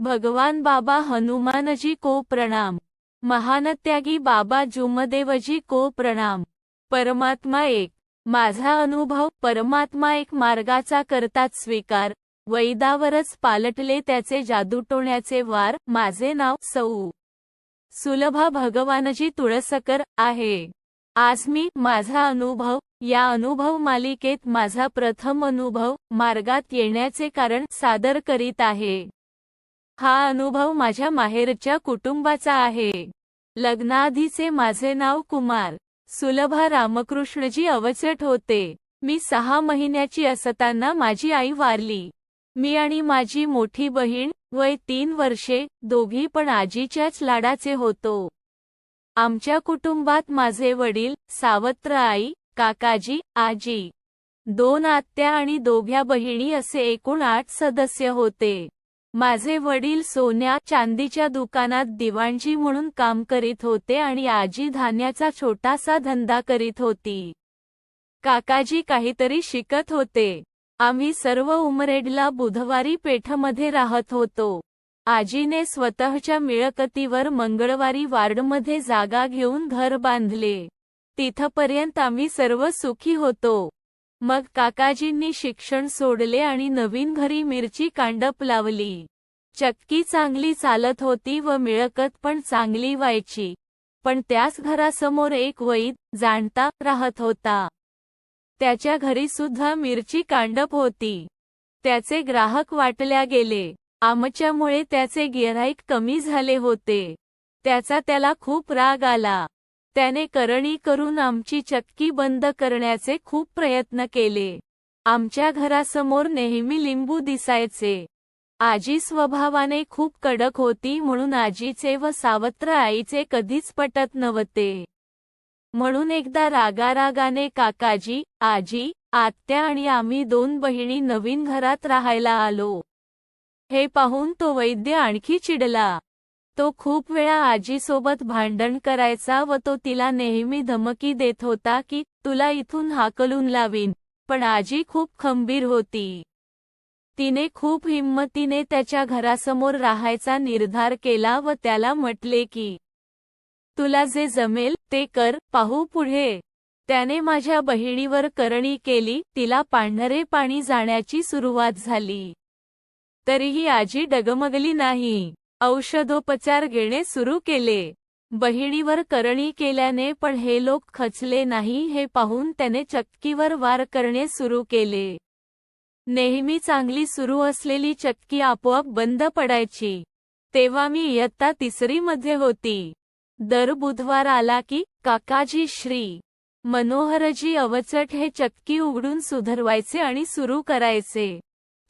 भगवान बाबा हनुमानजी को प्रणाम. महानत्यागी बाबा जुमदेवजी को प्रणाम. परमात्मा एक. माझा अनुभव परमात्मा एक मार्गाचा करतात स्वीकार. वैदावरच पालटले त्याचे जादूटोण्याचे वार. माझे नाव सौ सुलभा भगवानजी तुळसकर आहे. आज मी माझा अनुभव या अनुभव मालिकेत माझा प्रथम अनुभव मार्गात येण्याचे कारण सादर करीत आहे. हा अनुभव माझ्या माहेरच्या कुटुंबाचा आहे. लग्नाआधीचे माझे नाव कुमार. सुलभा रामकृष्णजी अवचट होते. मी सहा महिन्याची असताना माझी आई वारली. मी आणि माझी मोठी बहीण वय तीन वर्षे दोघी पण आजीच्याच लाडाचे होतो. आमच्या कुटुंबात माझे वडील सावत्र आई काकाजी आजी. दोन आत्या आणि दोघ्या बहिणी असे एकूण आठ सदस्य होते. माझे वडील सोन्या चांदीच्या दुकानात दिवाणजी म्हणून काम करीत होते आणि आजी धान्याचा छोटासा धंदा करीत होती. काकाजी काहीतरी शिकत होते. आम्ही सर्व उमरेडला बुधवारी पेठमध्ये राहत होतो. आजीने स्वतःच्या मिळकतीवर मंगळवारी वार्डमध्ये जागा घेऊन घर बांधले. तिथपर्यंत आम्ही सर्व सुखी होतो. मग काकाजींनी शिक्षण सोडले आणि नवीन घरी मिरची कांडप लावली. चक्की चांगली चालत होती व मिळकत पण चांगली व्हायची. पण त्याच घरासमोर एक वैद जाणता राहत होता. त्याच्या घरी सुद्धा मिरची कांडप होती. त्याचे ग्राहक वाटल्या गेले. आमच्यामुळे त्याचे गिराईक कमी झाले होते. त्याचा त्याला खूप राग आला. त्याने करणी करून आमची चक्की बंद करण्याचे खूप प्रयत्न केले. आमच्या घरासमोर नेहमी लिंबू दिसायचे. आजी स्वभावाने खूप कडक होती म्हणून आजीचे व सावत्र आईचे कधीच पटत नव्हते. म्हणून एकदा रागारागाने काकाजी आजी आत्या आणि आम्ही दोन बहिणी नवीन घरात राहायला आलो. हे पाहून तो वैद्य आणखी चिडला. तो खूप वेळा आजीसोबत भांडण करायचा व तो तिला नेहमी धमकी देत होता की तुला इथून हाकलून लावीन. पण आजी खूप खंबीर होती. तिने खूप हिंमतीने त्याच्या घरासमोर राहायचा निर्धार केला व त्याला म्हटले की तुला जे जमेल ते कर पाहू पुढे. त्याने माझ्या बहिणीवर करणी केली तिला पांढरे पाणी जाण्याची सुरुवात झाली. तरीही आजी डगमगली नाही. औषधोपचार घेणे सुरू केले. बहिणीवर करणी केल्याने पण हे लोक खचले नाही हे पाहून त्याने चक्कीवर वार करणे सुरू केले. नेहमी चांगली सुरू असलेली चक्की आपोआप बंद पडायची. तेव्हा मी इयत्ता तिसरीमध्ये होती. दर बुधवार आला की काकाजी श्री मनोहरजी अवचट हे चक्की उघडून सुधरवायचे आणि सुरू करायचे.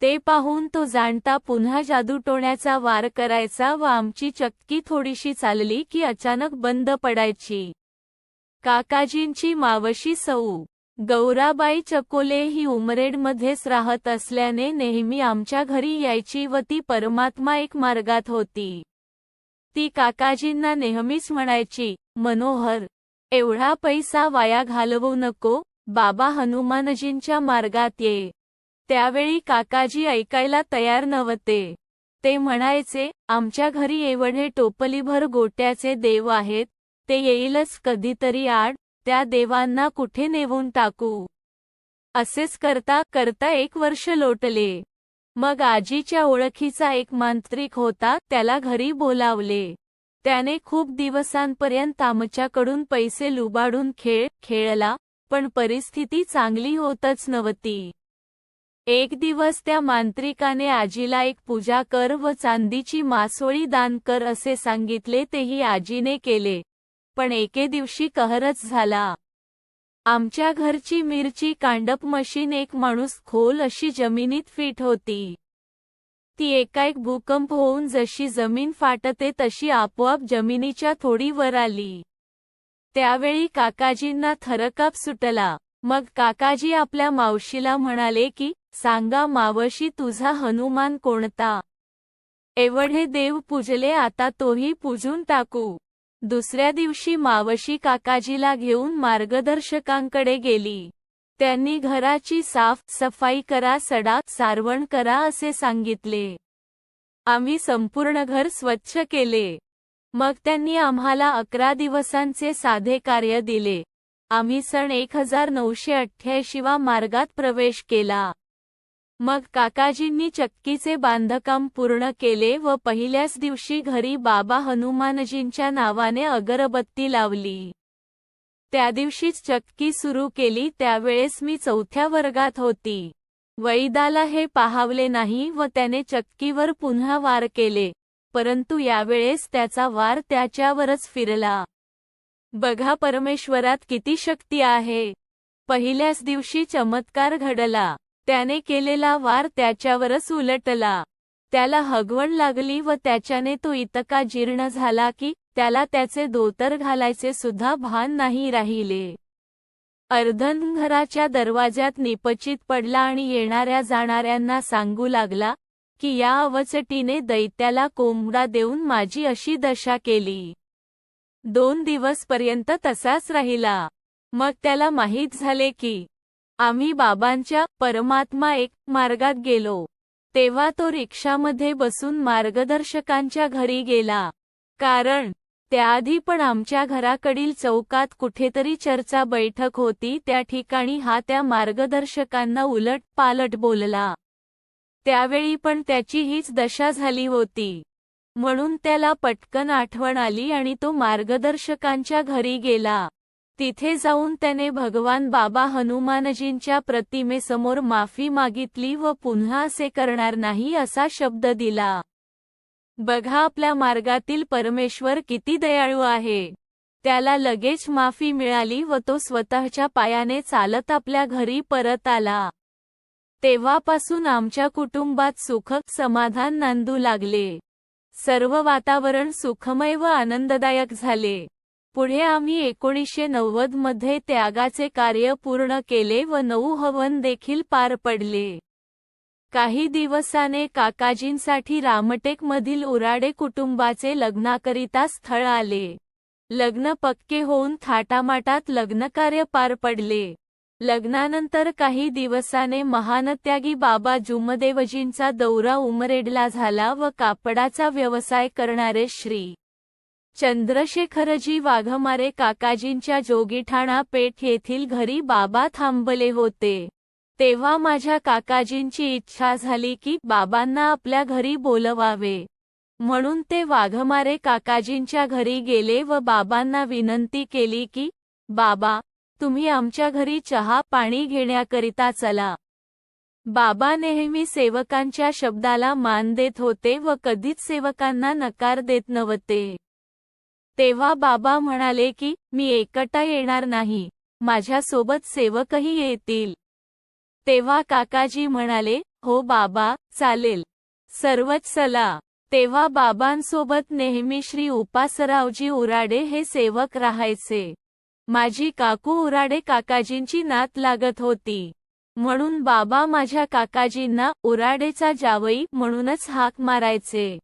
ते पाहून तो जाणता पुन्हा जादूटोण्याचा वार करायचा व आमची चक्की थोडीशी चालली की अचानक बंद पडायची. काकाजींची मावशी सऊ. गौराबाई चकोले ही उमरेडमध्येच राहत असल्याने नेहमी आमच्या घरी यायची व ती परमात्मा एक मार्गात होती. ती काकाजींना नेहमीच म्हणायची मनोहर एवढा पैसा वाया घालवू नको बाबा हनुमानजींच्या मार्गात ये. त्यावेळी काकाजी ऐकायला तयार नव्हते. ते म्हणायचे आमच्या घरी एवढे टोपलीभर गोट्याचे देव आहेत ते येईलच कधीतरी आड त्या देवांना कुठे नेवून टाकू? असेच करता करता एक वर्ष लोटले. मग आजीच्या ओळखीचा एक मांत्रिक होता त्याला घरी बोलावले. त्याने खूप दिवसांपर्यंत आमच्याकडून पैसे लुबाडून खेळ खेळला पण परिस्थिती चांगली होतच नव्हती. एक दिवस त्या मांत्रिकाने आजीला एक पूजा कर व चांदीची मासोळी दान कर असे सांगितले तेही आजीने केले. पण एके दिवशी कहरच झाला. आमच्या घरची मिरची कांडप मशीन एक माणूस खोल अशी जमिनीत फिट होती. ती एकाएक भूकंप होऊन जशी जमीन फाटते तशी आपोआप जमिनीच्या थोडी वर आली. त्यावेळी काकाजींना थरकाप सुटला. मग काकाजी आपल्या मावशीला म्हणाले की सांगा मावशी तुझा हनुमान कोणता? एवढे देव पूजले आता तोही पूजून टाकू. दुसऱ्या दिवशी मावशी काकाजीला घेऊन मार्गदर्शकांकडे गेली. त्यांनी घराची साफ सफाई करा सडा सारवण करा असे सांगितले. आम्ही संपूर्ण घर स्वच्छ केले. मग त्यांनी आम्हाला अकरा दिवसांचे साधे कार्य दिले. आम्ही सण एक हजार नऊशे अठ्ठ्याऐंशी वा मार्गात प्रवेश केला. मग काकाजींनी चक्कीचे बांधकाम पूर्ण केले व पहिल्याच दिवशी घरी बाबा हनुमानजींच्या नावाने अगरबत्ती लावली. त्या दिवशीच चक्की सुरू केली त्यावेळेस मी चौथ्या वर्गात होती. वैदाला हे पाहावले नाही व त्याने चक्कीवर पुन्हा वार केले परंतु यावेळेस त्याचा वार त्याच्यावरच फिरला. बघा परमेश्वरात किती शक्ती आहे. पहिल्याच दिवशी चमत्कार घडला. त्याने केलेला वार त्याच्यावरच उलटला. त्याला हगवण लागली व त्याच्याने तो इतका जीर्ण झाला की त्याला त्याचे दोतर घालायचे सुद्धा भान नाही राहिले. अर्धन घराच्या दरवाज्यात निपचित पडला आणि येणाऱ्या जाणाऱ्यांना सांगू लागला की या अवचटीने दैत्याला कोंबडा देऊन माझी अशी दशा केली. दोन दिवसपर्यंत तसाच राहिला. मग त्याला माहीत झाले की आम्ही बाबांच्या परमात्मा एक मार्गात गेलो. तेव्हा तो रिक्षामध्ये बसून मार्गदर्शकांच्या घरी गेला. कारण त्याआधी पण आमच्या घराकडील चौकात कुठेतरी चर्चा बैठक होती त्या ठिकाणी हा त्या मार्गदर्शकांना उलट पालट बोलला. त्यावेळी पण त्याची हीच दशा झाली होती. म्हणून त्याला पटकन आठवण आली आणि तो मार्गदर्शकांच्या घरी गेला. तिथे जाऊन त्याने भगवान बाबा हनुमानजींच्या प्रतिमेसमोर माफी मागितली व पुन्हा असे करणार नाही असा शब्द दिला. बघा आपल्या मार्गातील परमेश्वर किती दयाळू आहे. त्याला लगेच माफी मिळाली व तो स्वतःच्या पायाने चालत आपल्या घरी परत आला. तेव्हापासून आमच्या कुटुंबात सुख समाधान नांदू लागले. सर्व वातावरण सुखमय व आनंददायक झाले. पुढे आम्ही एकोणीसशे नव्वदमध्ये त्यागाचे कार्य पूर्ण केले व नऊ हवन देखील पार पडले. काही दिवसाने काकाजींसाठी रामटेकमधील उराडे कुटुंबाचे लग्नाकरिता स्थळ आले. लग्न पक्के होऊन थाटामाटात लग्नकार्य पार पडले. लग्नानंतर काही दिवसाने महानत्यागी बाबा जुमदेवजींचा दौरा उमरेडला झाला व कापडाचा व्यवसाय करणारे श्री. चंद्रशेखरजी वाघमारे काकाजींच्या जोगीठाणा पेठ येथील घरी बाबा थांबले होते. तेव्हा माझ्या काकाजींची इच्छा झाली की बाबांना आपल्या घरी बोलवावे. म्हणून ते वाघमारे काकाजींच्या घरी गेले व बाबांना विनंती केली की बाबा तुम्ही आमच्या घरी चहा पाणी घेण्याकरिता चला. बाबा नेहमी सेवकांच्या शब्दाला मान देत होते व कधीच सेवकांना नकार देत नव्हते. तेव्हा बाबा म्हणाले की मी एकटा येणार नाही. माझ्यासोबत सेवकही येतील. तेव्हा काकाजी म्हणाले हो बाबा चालेल. सर्वच चला. तेव्हा बाबांसोबत नेहमी श्री उपासरावजी उराडे हे सेवक राहायचे. माझी काकू उराडे काकाजींची नात लागत होती. म्हणून बाबा माझ्या काकाजींना उराडेचा जावई म्हणूनच हाक मारायचे.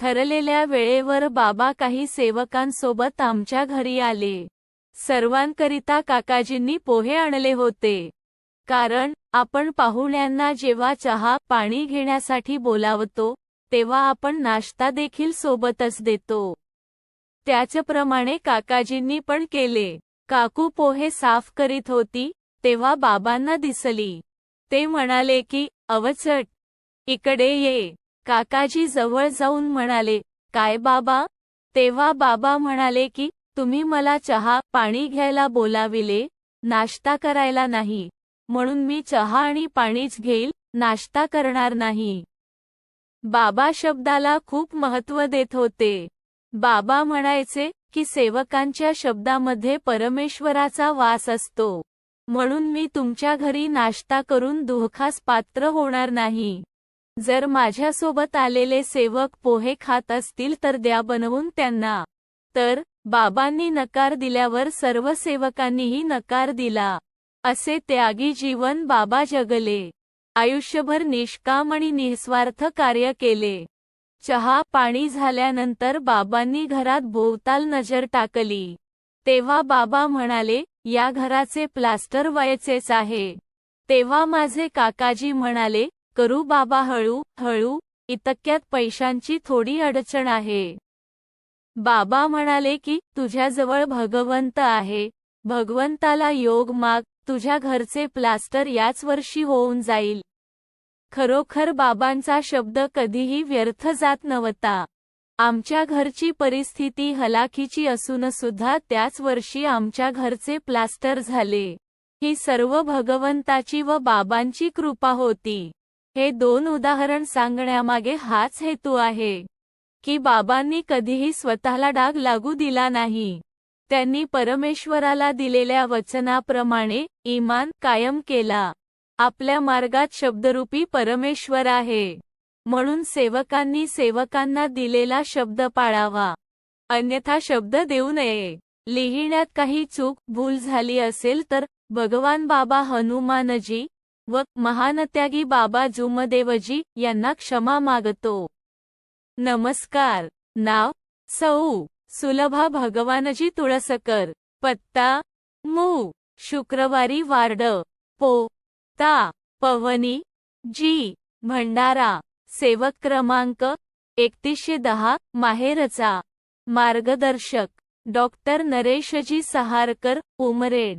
ठरलेल्या वेळेवर बाबा काही सेवकांसोबत आमच्या घरी आले. सर्वांकरिता काकाजींनी पोहे आणले होते. कारण आपण पाहुण्यांना जेव्हा चहा पाणी घेण्यासाठी बोलावतो तेव्हा आपण नाश्ता देखील सोबतच देतो. त्याचप्रमाणे काकाजींनी पण केले. काकू पोहे साफ करीत होती तेव्हा बाबांना दिसली. ते म्हणाले की अवचट. इकडे ये. काकाजी जवळ जाऊन म्हणाले काय बाबा? तेव्हा बाबा म्हणाले की तुम्ही मला चहा पाणी घ्यायला बोलाविले नाश्ता करायला नाही. म्हणून मी चहा आणि पाणीच घेईल नाश्ता करणार नाही. बाबा शब्दाला खूप महत्त्व देत होते. बाबा म्हणायचे की सेवकांच्या शब्दामध्ये परमेश्वराचा वास असतो. म्हणून मी तुमच्या घरी नाश्ता करून दुःखास पात्र होणार नाही. जर माझ्यासोबत आलेले सेवक पोहे खात असतील तर द्या बनवून त्यांना. तर बाबांनी नकार दिल्यावर सर्व सेवकांनीही नकार दिला. असे त्यागी जीवन बाबा जगले. आयुष्यभर निष्काम आणि निस्वार्थ कार्य केले. चहा पाणी झाल्यानंतर बाबांनी घरात भोवताल नजर टाकली. तेव्हा बाबा म्हणाले या घराचे प्लास्टर व्हायचेच आहे. तेव्हा माझे काकाजी म्हणाले करू बाबा हळू हळू इतक्यात पैशांची थोडी अडचण आहे. बाबा म्हणाले की तुझ्याजवळ भगवंत आहे. भगवंताला योग माग तुझ्या घरचे प्लास्टर याच वर्षी होऊन जाईल. खरोखर बाबांचा शब्द कधीही व्यर्थ जात नव्हता. आमच्या घरची परिस्थिती हलाखीची असून सुद्धा त्याच वर्षी आमच्या घरचे प्लास्टर झाले. ही सर्व भगवंताची व बाबांची कृपा होती. हे दोन उदाहरण सांगण्यामागे हाच हेतू आहे की बाबांनी कधीही स्वतःला डाग लागू दिला नाही. त्यांनी परमेश्वराला दिलेल्या वचनाप्रमाणे इमान कायम केला. आपल्या मार्गात शब्दरूपी परमेश्वर आहे. म्हणून सेवकांनी सेवकांना दिलेला शब्द पाळावा. अन्यथा शब्द देऊ नये. लिहिण्यात काही चूक भूल झाली असेल तर भगवान बाबा हनुमानजी व महानत्यागी बाबा जुमदेवजी यांना क्षमा मागतो. नमस्कार. नाव? सौ. सुलभा भगवानजी तुळसकर. पत्ता? मू. शुक्रवारी वार्ड. पो. ता. पवनी. जी. भंडारा. सेवक क्रमांक एकतीसशे दहा माहेरचा. मार्गदर्शक. डॉक्टर नरेशजी सहारकर उमरेड.